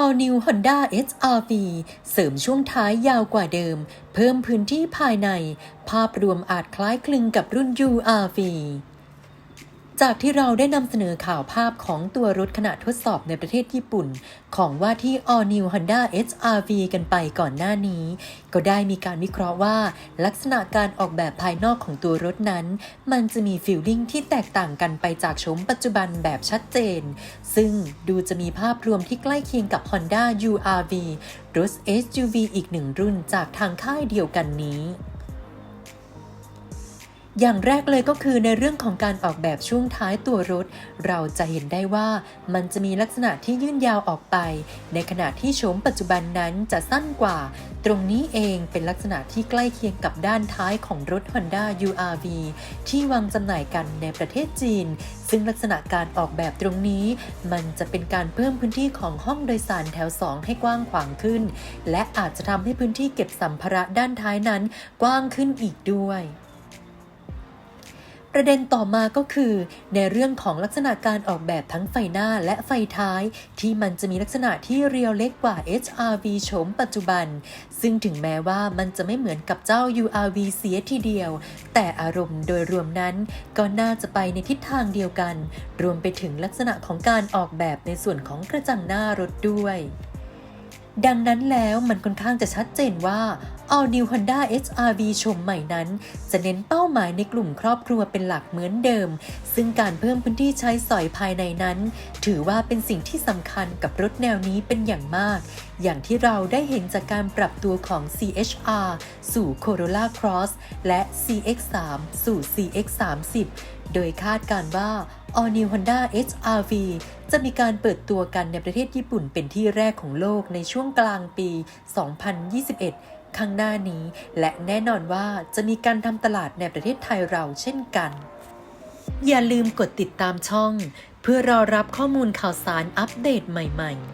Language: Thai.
All New Honda HR-V เสริมช่วงท้ายยาวกว่าเดิม เพิ่มพื้นที่ภายใน ภาพรวมอาจคล้ายคลึงกับรุ่น UR-V จากที่เราได้นำเสนอข่าวภาพของตัวรถขณะทดสอบในประเทศญี่ปุ่น ของว่าที่ All New Honda HR-V กันไปก่อนหน้านี้ ก็ได้มีการวิเคราะห์ว่า ลักษณะการออกแบบภายนอกของตัวรถนั้น มันจะมีฟีลลิ่งที่แตกต่างกันไปจากโฉมปัจจุบันแบบชัดเจน ซึ่งดูจะมีภาพรวมที่ใกล้เคียงกับ Honda UR-V รถ SUV อีกหนึ่งรุ่นจากทางค่ายเดียวกันนี้ อย่างแรกเลยก็คือในเรื่องของการออกแบบช่วงท้ายตัวรถ เราจะเห็นได้ว่ามันจะมีลักษณะที่ยื่นยาวออกไป ในขณะที่โฉมปัจจุบันนั้นจะสั้นกว่า ตรงนี้เองเป็นลักษณะที่ใกล้เคียงกับด้านท้ายของรถ Honda URV ที่วางจำหน่ายกันในประเทศจีน ซึ่งลักษณะการออกแบบตรงนี้ มันจะเป็นการเพิ่มพื้นที่ของห้องโดยสารแถว 2 ให้กว้างขวางขึ้น และอาจจะทำให้พื้นที่เก็บสัมภาระด้านท้ายนั้น กว้างขึ้นอีกด้วย ประเด็นต่อมาก็คือ ในเรื่องของลักษณะการออกแบบทั้งไฟหน้าและไฟท้าย ที่มันจะมีลักษณะที่เรียวเล็กกว่า HRV โฉมปัจจุบัน ซึ่งถึงแม้ว่ามันจะไม่เหมือนกับเจ้า URV เสียทีเดียว แต่อารมณ์โดยรวมนั้นก็น่าจะไปในทิศทางเดียวกัน รวมไปถึงลักษณะของการออกแบบในส่วนของกระจังหน้ารถด้วยดังนั้นแล้วมันค่อนข้างจะชัดเจนว่า All New Honda HR-V ชมใหม่นั้น จะเน้นเป้าหมายในกลุ่มครอบครัวเป็นหลักเหมือนเดิม ซึ่งการเพิ่มพื้นที่ใช้สอยภายในนั้น ถือว่าเป็นสิ่งที่สำคัญกับรถแนวนี้เป็นอย่างมาก อย่างที่เราได้เห็นจากการปรับตัวของ CHR สู่ Corolla Cross และ CX3 สู่ CX30 โดยคาดการว่า All New Honda HR-V จะมีการเปิดตัวกันในประเทศญี่ปุ่นเป็นที่แรกของโลกในช่วงกลางปี 2021 ข้างหน้านี้ และแน่นอนว่าจะมีการทำตลาดในประเทศไทยเราเช่นกัน อย่าลืมกดติดตามช่อง เพื่อรอรับข้อมูลข่าวสารอัปเดตใหม่ ๆ